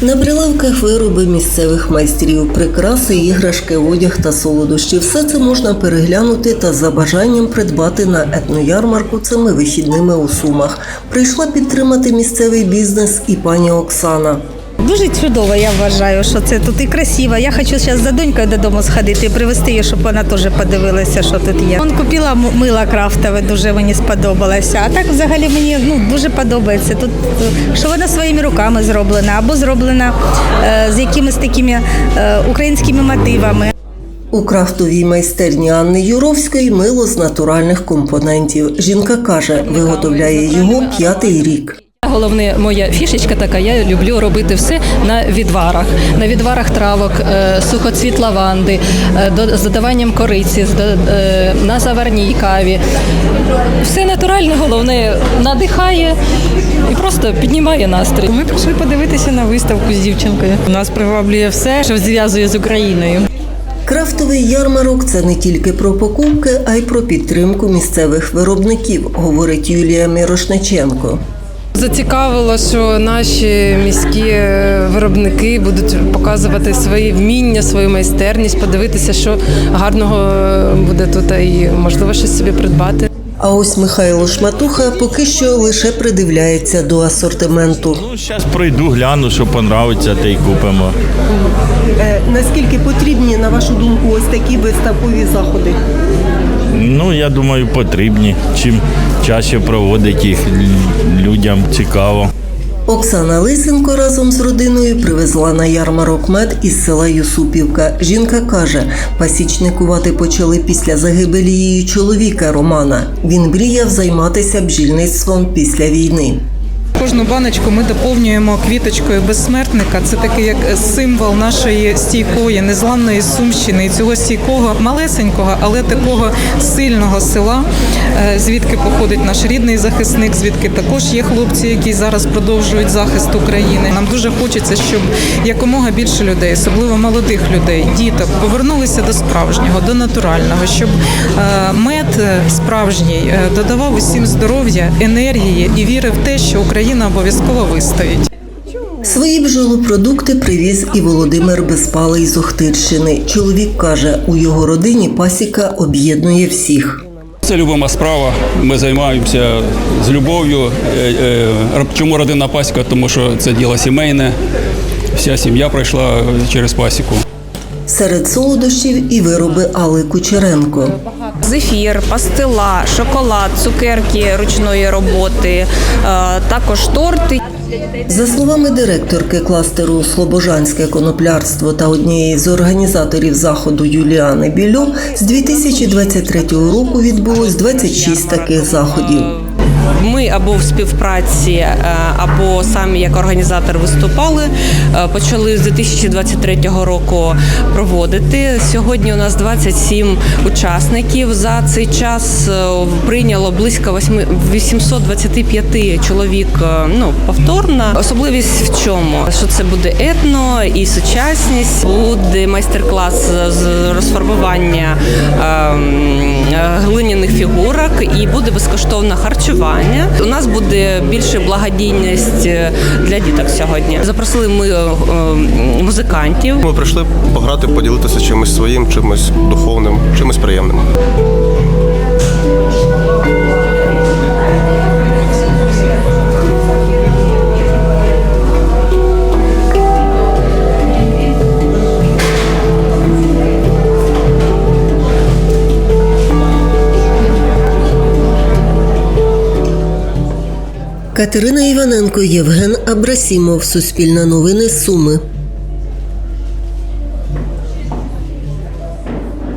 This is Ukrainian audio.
На прилавках вироби місцевих майстрів, прикраси, іграшки, одяг та солодощі. Все це можна переглянути та за бажанням придбати на етноярмарку цими вихідними у Сумах. Прийшла підтримати місцевий бізнес і пані Оксана. Дуже чудово, я вважаю, що це тут і красиво. Я хочу зараз за донькою додому сходити і привезти її, щоб вона теж подивилася, що тут є. Он купила мило крафтове, дуже мені сподобалося. А так взагалі мені ну, дуже подобається. Тут е, що вона своїми руками зроблена або зроблена е, з якимись такими е, українськими мотивами. У крафтовій майстерні Анни Юровської мило з натуральних компонентів. Жінка каже, виготовляє його п'ятий рік. Головне, моя фішечка така, я люблю робити все на відварах. На відварах травок, е, сухоцвіт лаванди, е, з додаванням кориці, е, на заварній каві. Все натуральне, головне, надихає і просто піднімає настрій. Ми прийшли подивитися на виставку з дівчинкою. Нас приваблює все, що зв'язує з Україною. Крафтовий ярмарок це не тільки про покупки, а й про підтримку місцевих виробників, говорить Юлія Мірошниченко. Зацікавило, що наші міські е, виробники будуть показувати свої вміння, свою майстерність, подивитися, що гарного е, буде тут, і можливо щось собі придбати. А ось Михайло Шматуха поки що лише придивляється до асортименту. Ну, зараз пройду, гляну, що понравиться, те й купимо. Е, наскільки потрібні, на вашу думку, ось такі виставкові заходи? Ну, я думаю, потрібні. Чим чаще проводить їх людям цікаво. Оксана Лисенко разом з родиною привезла на ярмарок мед із села Юсупівка. Жінка каже, пасічникувати почали після загибелі її чоловіка Романа. Він мріяв займатися бджільництвом після війни. Кожну баночку ми доповнюємо квіточкою безсмертника. Це такий як символ нашої стійкої, незламної сумщини і цього стійкого малесенького, але такого сильного села, е, звідки походить наш рідний захисник, звідки також є хлопці, які зараз продовжують захист України. Нам дуже хочеться, щоб якомога більше людей, особливо молодих людей, діток, повернулися до справжнього, до натурального, щоб е, мед е, справжній додавав усім здоров'я, енергії і віри в те, що Україна обов'язково вистоїть. Свої бджолопродукти привіз і Володимир Безпалий з Охтирщини. Чоловік каже, у його родині пасіка об'єднує всіх. Це любима справа. Ми займаємося з любов'ю. Е, е, Чому родинна пасіка? Тому що це діло сімейне. Вся сім'я пройшла через пасіку. Серед солодощів і вироби Алли Кучеренко. Зефір, пастила, шоколад, цукерки ручної роботи, е, також торти. За словами директорки кластеру Слобожанське коноплярство та однієї з організаторів заходу Юліани Більо, з 2023 року відбулось 26 таких заходів. Ми або в співпраці, е, або самі як організатор виступали. Е, Почали з 2023 року проводити. Сьогодні у нас 27 учасників. За цей час е, прийняло близько 8 825 чоловік. Ну повторно. Особливість в чому? Що це буде етно і сучасність. Буде майстер-клас з розфарбування ем, глиняних фігурок і буде безкоштовне харчування. У нас буде більше благодійність е, для діток сьогодні. Запросили ми е, е, музикантів. Ми прийшли пограти, поділитися чимось своїм, чимось духовним, чимось приємним. Катерина Іваненко, Євген Абрасімов, Суспільне новини Суми.